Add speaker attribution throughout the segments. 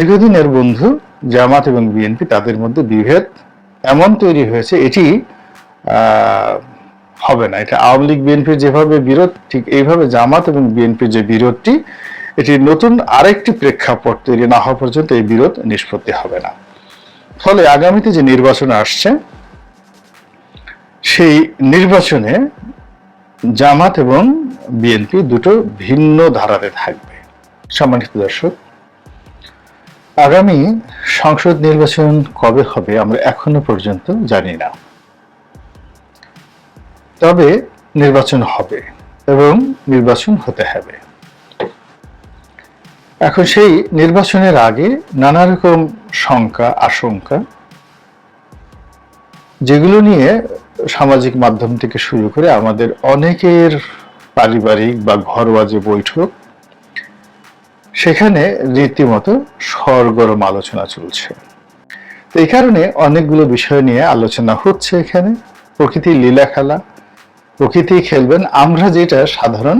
Speaker 1: দীর্ঘদিনের বন্ধু, জামাত এবং বিএনপি তাদের মধ্যে বিভেদ এমন তৈরি হয়েছে, এটি হবে না। এটা আওয়ামী লীগ বিএনপির যেভাবে বিরোধ, ঠিক এইভাবে জামাত এবং বিএনপির যে বিরোধটি, এটি নতুন আরেকটি প্রেক্ষাপট তৈরি না হওয়া পর্যন্ত এই বিরোধ নিষ্পত্তি হবে না। ফলে আগামীতে যে নির্বাচন আসছে, সেই নির্বাচনে জামাত এবং বিএনপি দুটো ভিন্ন ধারাতে থাকবে। সম্মানিত দর্শক আগামী সংসদ নির্বাচন কবে হবে আমরা এখনও পর্যন্ত জানি না। তবে নির্বাচন হবে এবং নির্বাচন হতে হবে। এখন সেই নির্বাচনের আগে নানা রকম শঙ্কা, আশঙ্কা, যেগুলো নিয়ে সামাজিক মাধ্যম থেকে শুরু করে আমাদের অনেকের পারিবারিক বা ঘরোয়া যে বৈঠক সেখানে রীতিমতো সরগরম আলোচনা চলছে। তো এই কারণে অনেকগুলো বিষয় নিয়ে আলোচনা হচ্ছে এখানে। প্রকৃতি লীলা খেলা। প্রকৃতি খেলবেন। আমরা যেটা সাধারণ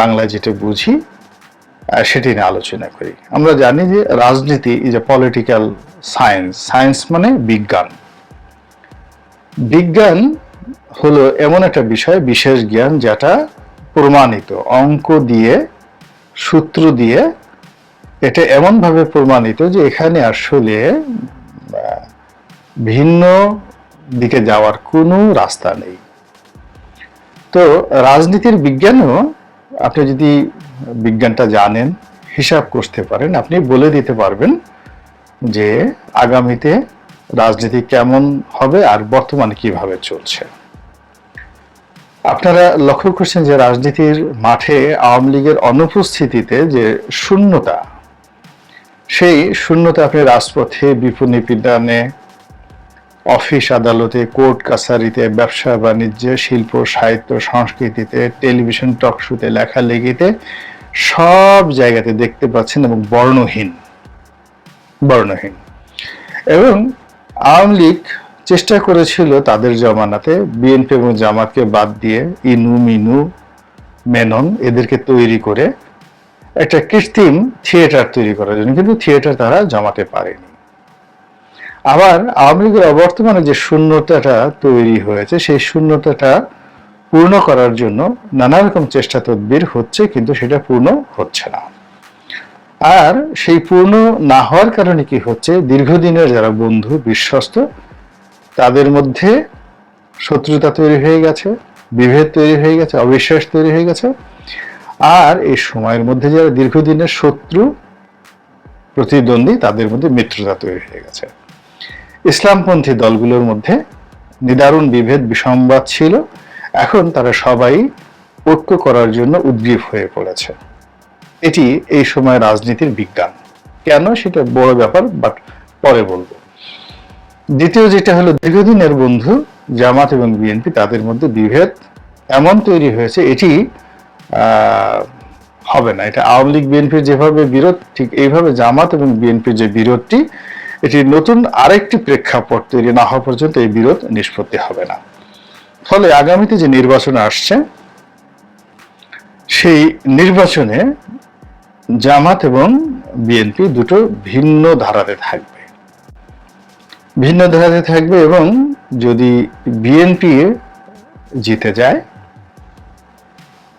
Speaker 1: বাংলা যেটা বুঝি সেটি নিয়ে আলোচনা করি। আমরা জানি যে রাজনীতি is a political science science মানে বিজ্ঞান। বিজ্ঞান হলো এমন একটা বিষয়, বিশেষ জ্ঞান, যেটা প্রমাণিত, অঙ্ক দিয়ে সূত্র দিয়ে এটা এমনভাবে প্রমাণিত যে এখানে আসলে ভিন্ন দিকে যাওয়ার কোনো রাস্তা নেই। তো রাজনীতির বিজ্ঞানও আপনি যদি বিজ্ঞানটা জানেন, হিসাব করতে পারেন, আপনি বলে দিতে পারবেন যে আগামীতে রাজনীতি কেমন হবে আর বর্তমানে কীভাবে চলছে। আপনারা লক্ষ্য করছেন যে রাজনীতির মাঠে আওয়ামী লীগের অনুপস্থিতিতে যে শূন্যতা, সেই শূন্যতা আপনি রাজপথে বিপণী বিধানে অফিস আদালতে, কোর্ট কাছারিতে, ব্যবসা বাণিজ্যে, শিল্প, সাহিত্য, সংস্কৃতিতে, টেলিভিশন, টক শোতে, লেখালেখিতে সব জায়গাতে দেখতে পাচ্ছেন এবং বর্ণহীন বর্ণহীন। এবং আওয়ামী লীগ চেষ্টা করেছিল তাদের জমানাতে বিএনপি এবং জামাতকে বাদ দিয়ে ইনু, মিনু, মেনন এদেরকে তৈরি করে একটা কৃত্রিম থিয়েটার তৈরি করার জন্য, কিন্তু থিয়েটার তারা জমাতে পারেনি। আবার আওয়ামী লীগের অবর্তমানে যে শূন্যতাটা তৈরি হয়েছে, সেই শূন্যতাটা পূর্ণ করার জন্য নানা রকম চেষ্টা তদবির হচ্ছে, কিন্তু সেটা পূর্ণ হচ্ছে না। আর সেই পূর্ণ না হওয়ার কারণে কি হচ্ছে? দীর্ঘদিনের যারা বন্ধু, বিশ্বস্ত তাদের মধ্যে শত্রুতা তৈরি হয়ে গেছে, বিভেদ তৈরি হয়ে গেছে, অবিশ্বাস তৈরি হয়ে গেছে। আর এই সময়ের মধ্যে যারা দীর্ঘদিনের শত্রু, প্রতিদ্বন্দ্বী, তাদের মধ্যে মিত্রতা তৈরি হয়ে গেছে। ইসলামপন্থী দলগুলোর মধ্যে নিদারুণ বিভেদ, বিসংবাদ ছিল। এখন তারা সবাই ঐক্য করার জন্য উদ্গ্রীব হয়ে পড়েছে। এটি এই সময় রাজনীতির বিজ্ঞান। কেন? সেটা বড় ব্যাপার বাট পরে বলব। দ্বিতীয় যেটা হলো, দীর্ঘদিনের বন্ধু, জামাত এবং বিএনপি, তাদের মধ্যে বিভেদ এমন তৈরি হয়েছে, এটি হবে না। এটা আওয়ামী লীগ, বিএনপির যেভাবে বিরোধ, ঠিক এইভাবে জামাত এবং বিএনপির যে বিরোধটি, এটি নতুন আরেকটি প্রেক্ষাপট তৈরি না হওয়া পর্যন্ত এই বিরোধ নিষ্পত্তি হবে না। ফলে আগামীতে যে নির্বাচন আসছে, সেই নির্বাচনে জামাত এবং বিএনপি দুটো ভিন্ন ধারাতে থাকবে। ভিন্ন ধারাতে থাকবে এবং যদি বিএনপি জিতে যায়,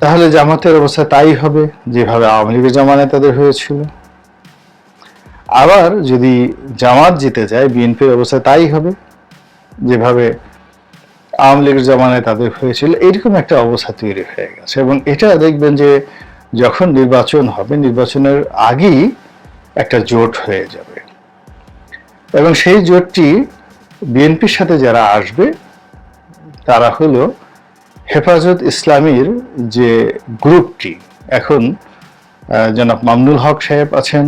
Speaker 1: তাহলে জামাতের অবস্থা তাই হবে যেভাবে আওয়ামী লীগের জামানে তাদের হয়েছিল। আবার যদি জামাত জিতে যায় বিএনপির অবস্থা তাই হবে যেভাবে আওয়ামী লীগের জামানায় তাদের হয়েছিল। এইরকম একটা অবস্থা তৈরি হয়ে গেছে এবং এটা দেখবেন যে যখন নির্বাচন হবে, নির্বাচনের আগেই একটা জোট হয়ে যাবে। এবং সেই জোটটি বিএনপির সাথে যারা আসবে, তারা হলো হেফাজত ইসলামীর যে গ্রুপটি। এখন জনাব মামনুল হক সাহেব আছেন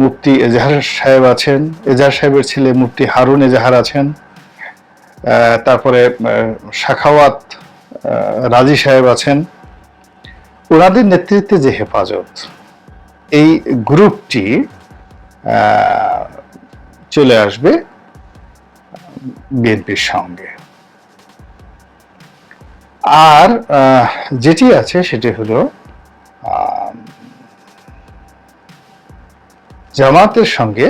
Speaker 1: মুফতি এজাহার সাহেব আছেন, এজাহার সাহেবের ছেলে মুফতি হারুন এজাহার আছেন তারপরে শাখাওয়াত রাজি সাহেব আছেন। ওনাদের নেতৃত্বে যে হেফাজত, এই গ্রুপটি চলে আসবে বিএনপির সঙ্গে। আর যেটি আছে সেটি হলো জামাতের সঙ্গে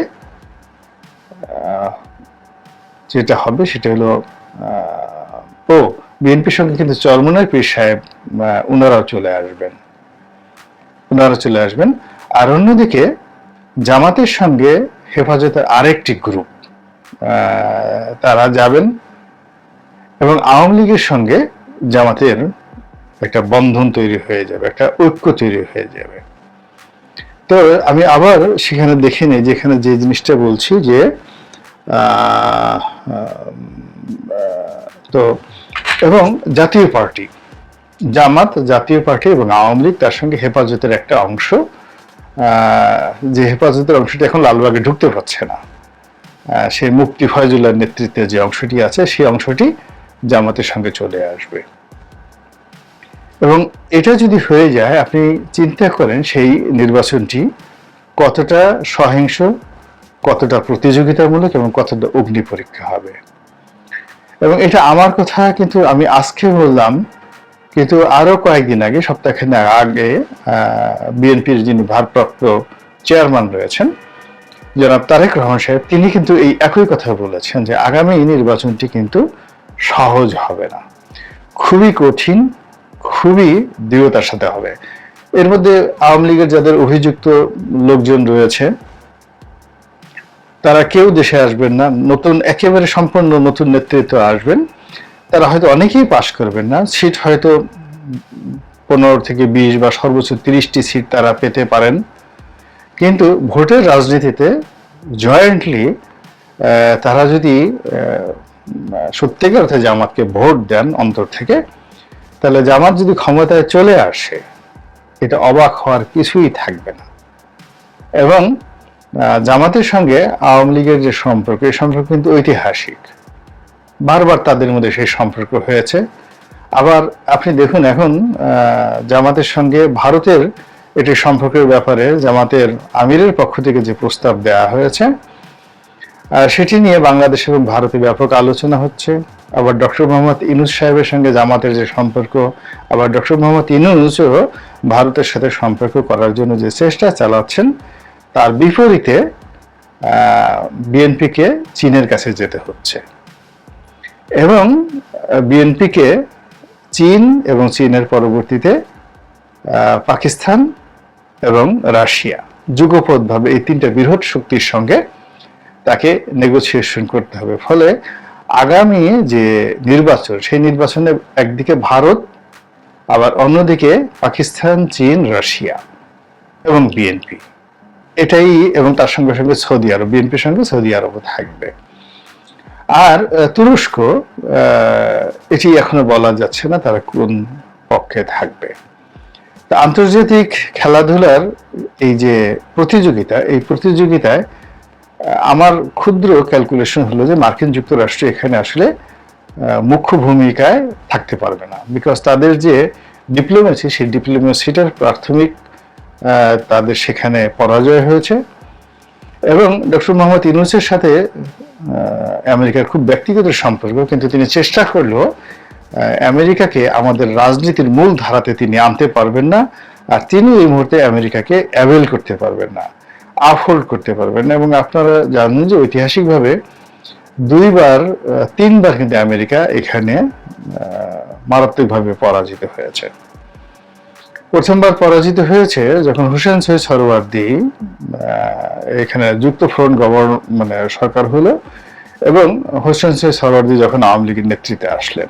Speaker 1: যেটা হবে সেটা হলো ও, বিএনপির সঙ্গে কিন্তু চরমনায় পীর সাহেব ওনারাও চলে আসবেন। ওনারা চলে আসবেন। আর অন্যদিকে, জামাতের সঙ্গে হেফাজতের আরেকটি গ্রুপ তারা যাবেন এবং আওয়ামী লীগের সঙ্গে জামাতের একটা বন্ধন তৈরি হয়ে যাবে, একটা ঐক্য তৈরি হয়ে যাবে। তো আমি আবার সেখানে দেখে নিই, যেখানে যে জিনিসটা বলছি যে তো এবং জাতীয় পার্টি, জামাত জাতীয় পার্টি এবং আওয়ামী লীগ তার সঙ্গে হেফাজতের একটা অংশ যে হেফাজতের অংশটি এখন লালবাগে ঢুকতে পারছে না। সেই মুক্তি ফয়জুল্লার নেতৃত্বে যে অংশটি আছে, সেই অংশটি জামাতের সঙ্গে চলে আসবে। এবং এটা যদি হয়ে যায়, আপনি চিন্তা করেন সেই নির্বাচনটি কতটা সহিংস, কতটা প্রতিযোগিতামূলক এবং কতটা অগ্নি পরীক্ষা হবে। এবং এটা আমার কথা, কিন্তু আমি আজকে বললাম কিন্তু আরও কয়েকদিন আগে, সপ্তাহখানেক আগে বিএনপির যিনি ভারপ্রাপ্ত চেয়ারম্যান রয়েছেন, জনাব তারেক রহমান সাহেব, তিনি কিন্তু এই একই কথা বলেছেন যে আগামী নির্বাচনটি কিন্তু সহজ হবে না। খুবই কঠিন, খুবই দৃঢ়তার সাথে হবে। এর মধ্যে আওয়ামী লীগের যাদের অভিযুক্ত লোকজন রয়েছে, তারা কেউ দেশে আসবেন না, নতুন, একেবারে সম্পূর্ণ নতুন নেতৃত্ব আসবেন। তারা হয়তো অনেকেই পাশ করবেন না। সিট হয়তো পনেরো থেকে বিশ বা সর্বোচ্চ তিরিশটি সিট তারা পেতে পারেন। কিন্তু ভোটের রাজনীতিতে জয়েন্টলি তারা যদি সত্যিকার অর্থে জামাতকে ভোট দেন অন্তর থেকে, তাহলে জামাত যদি ক্ষমতায় চলে আসে, এটা অবাক হওয়ার কিছুই থাকবে না। এবং জামাতের সঙ্গে আওয়ামী লীগের যে সম্পর্ক এই সম্পর্ক কিন্তু ঐতিহাসিক। বারবার তাদের মধ্যে সেই সম্পর্ক হয়েছে। আবার আপনি দেখুন এখন জামাতের সঙ্গে ভারতের এটি সম্পর্কের ব্যাপারে জামাতের আমিরের পক্ষ থেকে যে প্রস্তাব দেওয়া হয়েছে সেটি নিয়ে বাংলাদেশ এবং ভারতে ব্যাপক আলোচনা হচ্ছে। আবার ডক্টর মোহাম্মদ ইনুস সাহেবের সঙ্গে জামাতের যে সম্পর্ক, আবার ডক্টর মোহাম্মদ ইনুসও ভারতের সাথে সম্পর্ক করার জন্য যে চেষ্টা চালাচ্ছেন, তার বিপরীতে বিএনপিকে চীনের কাছে যেতে হচ্ছে। এবং বিএনপিকে চীন এবং চীনের পরবর্তীতে পাকিস্তান এবং রাশিয়া যুগপথভাবে এই তিনটা বৃহৎ শক্তির সঙ্গে তাকে নেগোসিয়েশন করতে হবে। ফলে আগামী যে নির্বাচন, সেই নির্বাচনে একদিকে ভারত, আবার অন্যদিকে পাকিস্তান, চীন, রাশিয়া এবং বিএনপি। এটাই এবং তার সঙ্গে সঙ্গে সৌদি আরব, বিএনপির সঙ্গে সৌদি আরবও থাকবে। আর তুরস্ক এটি এখনও বলা যাচ্ছে না তারা কোন পক্ষে থাকবে। তা আন্তর্জাতিক খেলাধুলার এই যে প্রতিযোগিতা, এই প্রতিযোগিতায় আমার ক্ষুদ্র ক্যালকুলেশন হলো যে মার্কিন যুক্তরাষ্ট্র এখানে আসলে মুখ্য ভূমিকায় থাকতে পারবে না। বিকজ তাদের যে ডিপ্লোমেসি সেই ডিপ্লোমেসিটার প্রাথমিক তাদের সেখানে পরাজয় হয়েছে। এবং ডক্টর মোহাম্মদ ইউনুসের সাথে আমেরিকার খুব ব্যক্তিগত সম্পর্ক, কিন্তু তিনি চেষ্টা করলেও আমেরিকাকে আমাদের রাজনীতির মূল ধারাতে তিনি আনতে পারবেন না, আর তিনি এই মুহূর্তে আমেরিকাকে অ্যাভেল করতে পারবেন না আফোল্ড করতে পারবেন না। এবং আপনারা জানেন যে ঐতিহাসিকভাবে দুইবার তিনবার কিন্তু আমেরিকা এখানে মারাত্মকভাবে পরাজিত হয়েছে। প্রথমবার পরাজিত হয়েছে যখন হুসেন সৈয়দ সরওয়ার্দি এখানে যুক্ত ফ্রন্ট গভর্ন মানে সরকার হলো, এবং হোসেন সৈয়দ সরওয়ার্দি যখন আওয়ামী লীগের নেতৃত্বে আসলেন।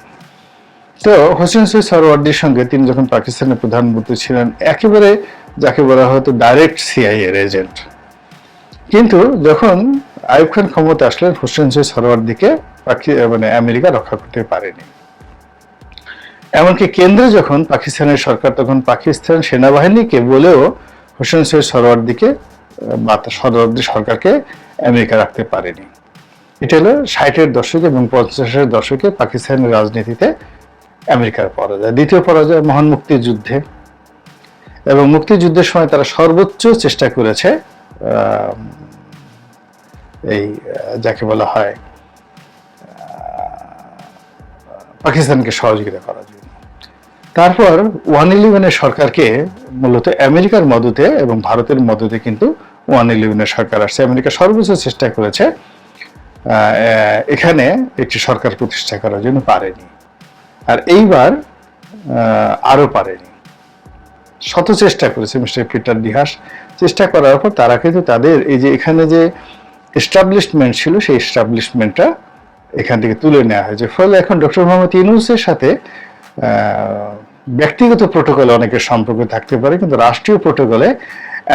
Speaker 1: তো হোসেন সৈয়দ সরওয়ার্দির সঙ্গে তিনি যখন পাকিস্তানের প্রধানমন্ত্রী ছিলেন, একেবারে যাকে বলা হতো ডাইরেক্ট সিআইএর এজেন্ট কিন্তু যখন আইব খান ক্ষমতা আসলেন, হোসেন সৈয়দ সরওয়ার্দিকে মানে আমেরিকা রক্ষা করতে পারেনি। এমনকি কেন্দ্রে যখন পাকিস্তানের সরকার তখন পাকিস্তান সেনাবাহিনীকে বলেও হোসেন সৈয়দ সরওয়ার্দিকে আহ, বা তার সরওয়ার্দি সরকারকে আমেরিকা রাখতে পারেনি। এটা হলো ষাটের দশকে এবং পঞ্চাশের দশকে পাকিস্তানের রাজনীতিতে আমেরিকার পরাজয়। দ্বিতীয় পরাজয় মহান মুক্তিযুদ্ধে। এবং মুক্তিযুদ্ধের সময় তারা সর্বোচ্চ চেষ্টা করেছে এই যাকে বলা হয় পাকিস্তানকে সহযোগিতা করার জন্য। তারপর ওয়ান ইলেভেনের সরকারকে মূলত আমেরিকার মদতে এবং ভারতের মদতে কিন্তু ওয়ান ইলেভেনের সরকার আসছে। আমেরিকা সর্বোচ্চ চেষ্টা করেছে এখানে একটি সরকার প্রতিষ্ঠা করার জন্য পারেনি। আর এইবার আরও পারেনি। শত চেষ্টা করেছে মিস্টার পিটার ডিহাস চেষ্টা করার পর তারা কিন্তু তাদের এই যে এখানে যে এস্টাবলিশমেন্ট ছিল, সেই এস্টাবলিশমেন্টটা এখান থেকে তুলে নেওয়া হয়েছে। ফলে এখন ডক্টর মোহাম্মদ ইউনুসের সাথে ব্যক্তিগত প্রোটোকলে অনেকের সম্পর্ক থাকতে পারে, কিন্তু রাষ্ট্রীয় প্রোটোকলে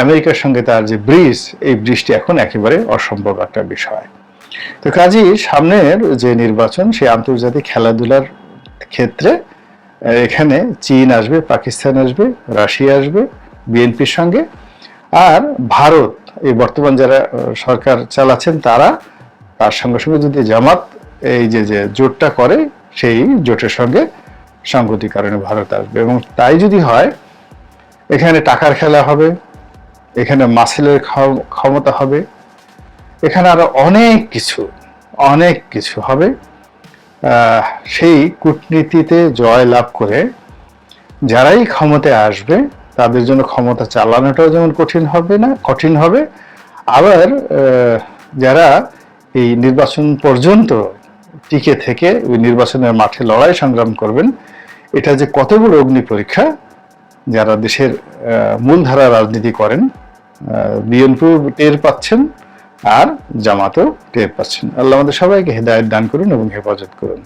Speaker 1: আমেরিকার সঙ্গে তার যে ব্রিজ, এই ব্রিজটি এখন একেবারে অসম্ভব একটা বিষয়। তো কাজেই সামনের যে নির্বাচন, সেই আন্তর্জাতিক খেলাধুলার ক্ষেত্রে এখানে চীন আসবে, পাকিস্তান আসবে, রাশিয়া আসবে, বিএনপির সঙ্গে। আর ভারত, এই বর্তমান যারা সরকার চালাচ্ছেন, তারা তার সঙ্গে সঙ্গে যদি জামাত এই যে যে জোটটা করে, সেই জোটের সঙ্গে সঙ্গতি কারণে ভারত আসবে। এবং তাই যদি হয়, এখানে টাকার খেলা হবে, এখানে মাসেলের ক্ষমতা হবে, এখানে আরও অনেক কিছু অনেক কিছু হবে। সেই কূটনীতিতে জয় লাভ করে যারাই ক্ষমতায় আসবে, তাদের জন্য ক্ষমতা চালানোটাও যেমন কঠিন হবে না, কঠিন হবে। আবার যারা এই নির্বাচন পর্যন্ত টিকে থেকে ওই নির্বাচনের মাঠে লড়াই সংগ্রাম করবেন। এটা যে কত বড় অগ্নি পরীক্ষা যারা দেশের মূলধারা রাজনীতি করেন বিএনপি টের পাচ্ছেন আর জামাতও টের পাচ্ছেন। আল্লাহ আমাদের সবাইকে হেদায়ত দান করুন এবং হেফাজত করুন।